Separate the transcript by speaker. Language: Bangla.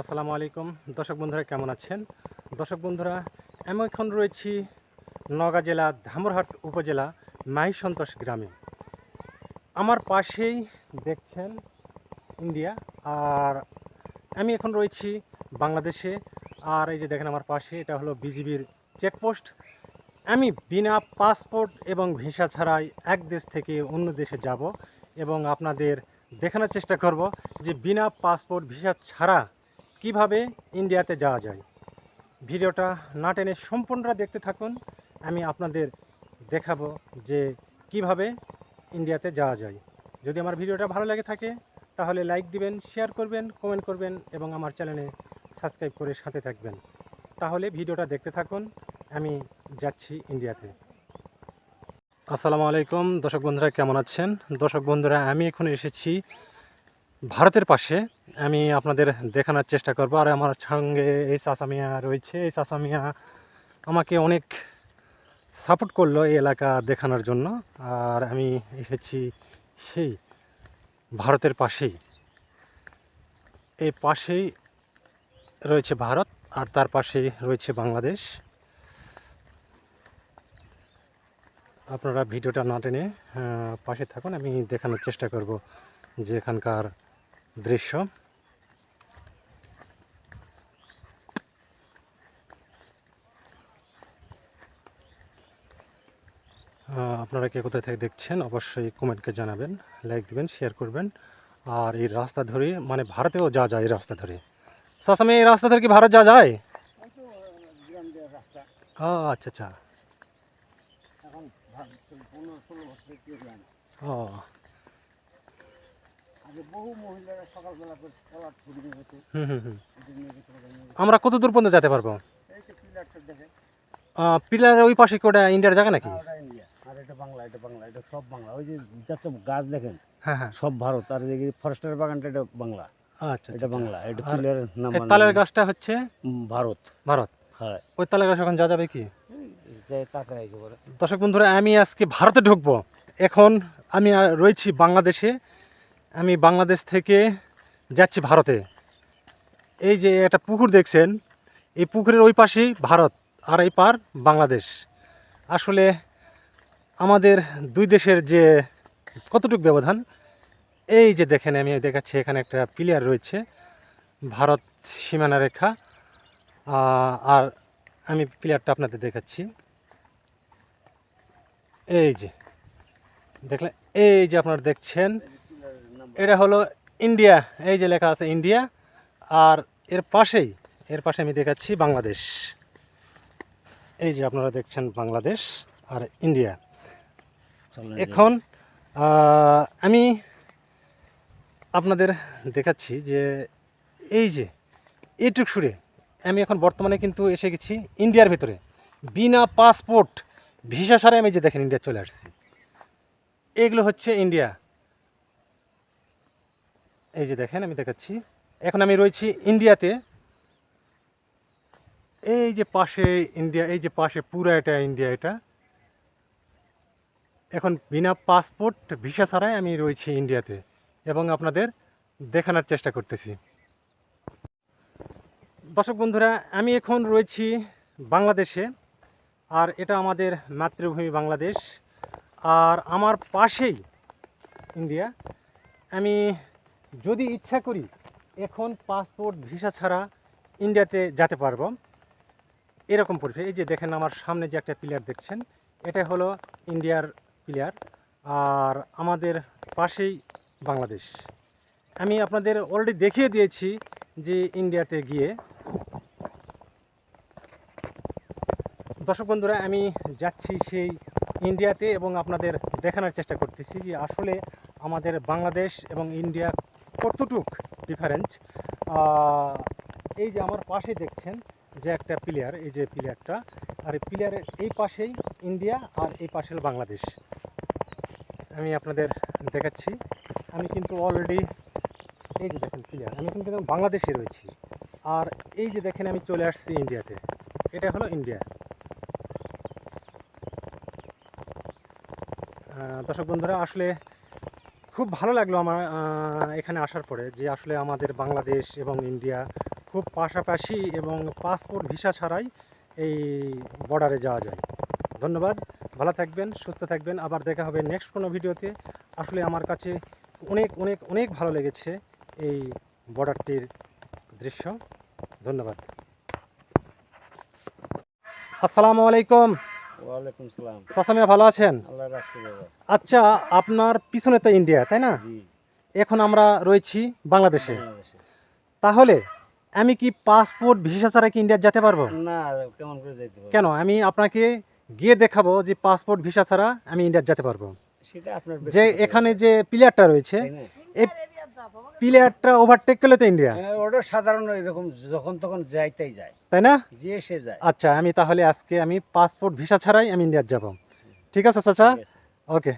Speaker 1: আসসালামু আলাইকুম। দর্শক বন্ধুরা, কেমন আছেন? দর্শক বন্ধুরা, আমি এখন রয়েছি নওগাঁ জেলা ধামরহাট উপজেলা মাই সন্তোষ গ্রামে। আমার পাশেই দেখছেন ইন্ডিয়া, আর আমি এখন রয়েছি বাংলাদেশে। আর এই যে দেখেন আমার পাশে, এটা হলো বিজিবির চেকপোস্ট। আমি বিনা পাসপোর্ট এবং ভিসা ছাড়াই এক দেশ থেকে অন্য দেশে যাব এবং আপনাদের দেখানোর চেষ্টা করব যে বিনা পাসপোর্ট, ভিসা ছাড়া কীভাবে ইন্ডিয়াতে যাওয়া যায়? ভিডিওটা না টেনে সম্পূর্ণটা দেখতে থাকুন। আমি আপনাদের দেখাবো যে কীভাবে ইন্ডিয়াতে যাওয়া যায়। যদি আমার ভিডিওটা ভালো লাগে থাকে, তাহলে লাইক দিবেন, শেয়ার করবেন, কমেন্ট করবেন এবং আমার চ্যানেলে সাবস্ক্রাইব করে সাথে থাকবেন। তাহলে ভিডিওটা দেখতে থাকুন। আমি যাচ্ছি ইন্ডিয়াতে। আসসালামু আলাইকুম। দর্শক বন্ধুরা, কেমন আছেন? দর্শক বন্ধুরা, আমি এখন এসেছি ভারতের পাশে আমি আপনাদের দেখানোর চেষ্টা করব। আর আমার সঙ্গে এই চাষামিয়া রয়েছে। এই চাষামিয়া আমাকে অনেক সাপোর্ট করল এই এলাকা দেখানোর জন্য। আর আমি এসেছি সেই ভারতের পাশেই। এই পাশেই রয়েছে ভারত আর তার পাশেই রয়েছে বাংলাদেশ। আপনারা ভিডিওটা না টেনে পাশে থাকুন। আমি দেখানোর চেষ্টা করব যে এখানকার দৃশ্য। আপনারা কে কোথায় থেকে দেখছেন অবশ্যই কমেন্টকে জানাবেন লাইক দিবেন শেয়ার করবেন। আর এই রাস্তা ধরে মানে ভারতেও যা যায় এই রাস্তা ধরে। সাসামে এই রাস্তা ধরে কি ভারত যা যায়? আচ্ছা আচ্ছা। ও।
Speaker 2: আগে বহু মহিলারা সকালবেলা করে কলার নিয়ে যেত।
Speaker 1: আমরা কত দূর পর্যন্ত যেতে পারব?
Speaker 2: এই তো পিলারটা দেখে
Speaker 1: পিলারের ওই পাশে কি ওটা ইন্ডিয়ার জায়গা নাকি?
Speaker 2: ইন্ডিয়া। আর এটা বাংলা এটা বাংলা এটা সব বাংলা। ওই যে যত গাছ দেখেন
Speaker 1: হ্যাঁ হ্যাঁ।
Speaker 2: সব ভারত। আর এই ফরেস্টের বাগানটা এটা বাংলা।
Speaker 1: আচ্ছা
Speaker 2: এটা বাংলা এটা
Speaker 1: আর
Speaker 2: নাম
Speaker 1: তালের গাছটা হচ্ছে?
Speaker 2: ভারত।
Speaker 1: ভারত।
Speaker 2: হ্যাঁ।
Speaker 1: ওই তালের গাছ এখন যা যাবে কি? দর্শক বন্ধুরা আমি আজকে ভারতে ঢুকবো। এখন আমি রয়েছি বাংলাদেশে। আমি বাংলাদেশ থেকে যাচ্ছি ভারতে। এই যে একটা পুকুর দেখছেন, এই পুকুরের ওই পাশেই ভারত আর এই পার বাংলাদেশ। আসলে আমাদের দুই দেশের যে কতটুকু ব্যবধান, এই যে দেখেন আমি দেখাচ্ছি, এখানে একটা প্লেয়ার রয়েছে, ভারত সীমানা রেখা। আর আমি প্লেয়ারটা আপনাদের দেখাচ্ছি। এই যে দেখলেন এই যে আপনারা দেখছেন এটা হলো ইন্ডিয়া এই যে লেখা আছে ইন্ডিয়া আর এর পাশেই এর পাশে আমি দেখাচ্ছি বাংলাদেশ। এই যে আপনারা দেখছেন বাংলাদেশ আর ইন্ডিয়া এখন আমি আপনাদের দেখাচ্ছি যে এই যে এইটুক সুরে আমি এখন বর্তমানে কিন্তু এসে গেছি ইন্ডিয়ার ভিতরে। বিনা পাসপোর্ট ভিসা ছাড়াই আমি যে দেখেন ইন্ডিয়া চলে আসছি। এগুলো হচ্ছে ইন্ডিয়া এই যে দেখেন, আমি দেখাচ্ছি। এখন আমি রয়েছি ইন্ডিয়াতে। এই যে পাশে ইন্ডিয়া, এই যে পাশে পুরো এটা ইন্ডিয়া এটা। এখন বিনা পাসপোর্ট, ভিসা ছাড়াই আমি রয়েছি ইন্ডিয়াতে এবং আপনাদের দেখানোর চেষ্টা করতেছি। দর্শক বন্ধুরা, আমি এখন রয়েছি বাংলাদেশে, আর এটা আমাদের মাতৃভূমি বাংলাদেশ। আর আমার পাশেই ইন্ডিয়া। আমি যদি ইচ্ছা করি, এখন পাসপোর্ট ভিসা ছাড়া ইন্ডিয়াতে যেতে পারব। এরকম পরিস্থিতি। এই যে দেখেন আমার সামনে যে একটা প্লেয়ার দেখছেন, এটা হলো ইন্ডিয়ার প্লেয়ার আর আমাদের পাশেই বাংলাদেশ। আমি আপনাদের অলরেডি দেখিয়ে দিয়েছি যে ইন্ডিয়াতে গিয়ে। দর্শক বন্ধুরা, আমি যাচ্ছি সেই ইন্ডিয়াতে এবং আপনাদের দেখানোর চেষ্টা করতেছি যে আসলে আমাদের বাংলাদেশ এবং ইন্ডিয়া কতটুক ডিফারেন্স এই যে আমার পাশে দেখছেন যে একটা প্লেয়ার এই যে প্লেয়ারটা আর এই প্লেয়ারের এই পাশেই ইন্ডিয়া আর এই পাশে বাংলাদেশ আমি আপনাদের দেখাচ্ছি। আমি কিন্তু অলরেডি এই যে দেখেন প্লেয়ার আমি কিন্তু বাংলাদেশে রয়েছি। আর এই যে দেখেন আমি চলে আসছি ইন্ডিয়াতে এটা হলো ইন্ডিয়া দর্শক বন্ধুরা, আসলে খুব ভালো লাগল আমার এখানে আসার পরে যে আসলে আমাদের বাংলাদেশ এবং ইন্ডিয়া খুব পাশাপাশি এবং পাসপোর্ট ভিসা ছাড়াই এই বর্ডারে যাওয়া যায়। ধন্যবাদ, ভালো থাকবেন, সুস্থ থাকবেন। আবার দেখা হবে নেক্সট কোনো ভিডিওতে। আসলে আমার কাছে অনেক অনেক অনেক ভালো লেগেছে এই বর্ডারটির দৃশ্য। ধন্যবাদ। আসসালামু আলাইকুম।
Speaker 2: ওয়ালাইকুম সালাম।
Speaker 1: সাসামিয়া ভালো আছেন?
Speaker 2: আল্লাহ রাখছে বাবা
Speaker 1: আচ্ছা আপনার পিছনে তো ইন্ডিয়া তাই না?
Speaker 2: জি।
Speaker 1: এখন আমরা রয়েছি বাংলাদেশে।
Speaker 2: বাংলাদেশে।
Speaker 1: তাহলে আমি কি পাসপোর্ট ভিসা ছাড়া কি ইন্ডিয়া যেতে পারব?
Speaker 2: না কেমন করে যাইতে পারব?
Speaker 1: কেন? আমি আপনাকে গিয়ে দেখাবো যে পাসপোর্ট ভিসা ছাড়া আমি ইন্ডিয়া যেতে পারব।
Speaker 2: সেটা আপনার
Speaker 1: যে
Speaker 2: ব্যক্তিগত
Speaker 1: এখানে যে প্লেয়ারটা রয়েছে
Speaker 2: তাই না?
Speaker 1: এই প্লেয়ারটা ওভারটেক করলে তো ইন্ডিয়া
Speaker 2: ওটা সাধারণ এরকম যখন তখন যাইতেই যায়।
Speaker 1: তাই না?
Speaker 2: যে সে যায়।
Speaker 1: আচ্ছা আমি তাহলে আজকে আমি পাসপোর্ট ভিসা ছাড়াই আমি ইন্ডিয়া যাব। ঠিক আছে চাচা? ওকে